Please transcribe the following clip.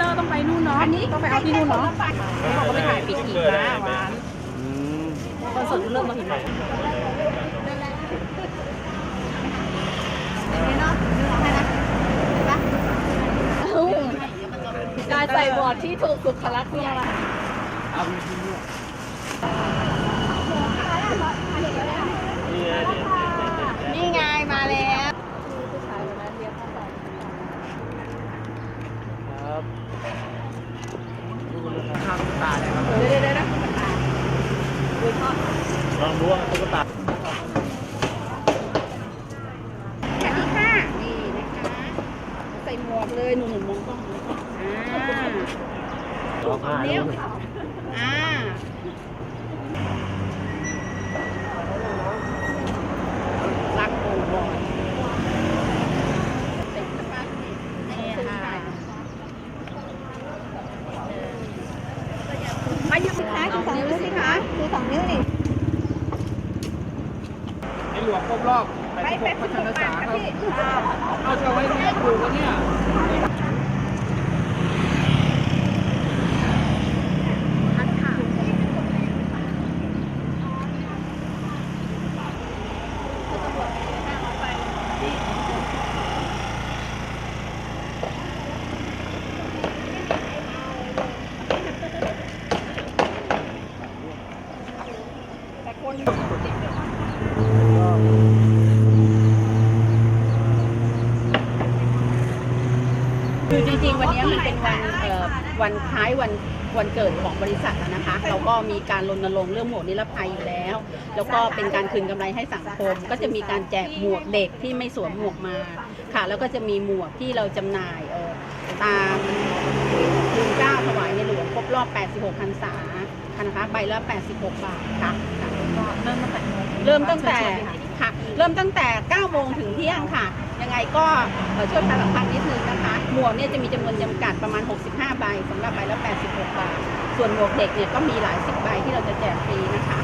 นู่นเนาะอันนี้ต้องไปเอาที่นู่นเนาะเขาบอกว่าไปถ่ายปิดหีบนะหวานอืมคอนเสิร์ตเริ่มมาถึงไหนการใส่บอร์ดที่ถูกสุขลักษณ์คืออะไร นี่ไง นี่ไงมาแล้ว ครับข้างตาเลยครับเดี๋ยวเดี๋ยวนะลองดูว่าตุ๊กตาแค่นี้ค่ะนี่นะคะใส่หมวกเลยหนุ่มๆมองกล้องอ่าร้องไห้เดี๋ยวอ่ารักโอ้บอยเป็นสภาพนี่ค่ะมาอ ยู่สุดท้ายคือสองนิ้วสิคะคือสองนิ้วนี่ในหลวงครบรอบไปไป86พระชนษาครับพี่เอาจะไว้เนี่ยอยู่กันเนี่ย แต่ คือจริงๆ วันนี้มันเป็นวันเอ่อวันคล้ายวันวันเกิดของบริษัทอะนะคะ เราก็มีการรณรงค์เรื่องหมวกนิรภัยอยู่แล้ว แล้วก็เป็นการคืนกำไรให้สังคม ก็จะมีการแจกหมวกเด็กที่ไม่สวมหมวกมาค่ะ แล้วก็จะมีหมวกที่เราจำหน่ายเอ่อตามทุนเกล้าถวายในหลวงครบรอบ 86พรรษา นะคะ ใบละ 86 บาทค่ะค่ะเริ่มตั้งแต่เริ่มตั้งแต่ค่ะเริ่มตั้งแต่ 9 โมงถึงเที่ยงค่ะ ยังไงก็เอ่อช่วยประชาสัมพันธ์นิดนึงนะคะ หมวกเนี่ยจะมีจำนวนจำกัดประมาณ 65 ใบสำหรับใบละ 86 บาท ส่วนหมวกเด็กเนี่ยก็มีหลายสิบใบที่เราจะแจกฟรีนะคะ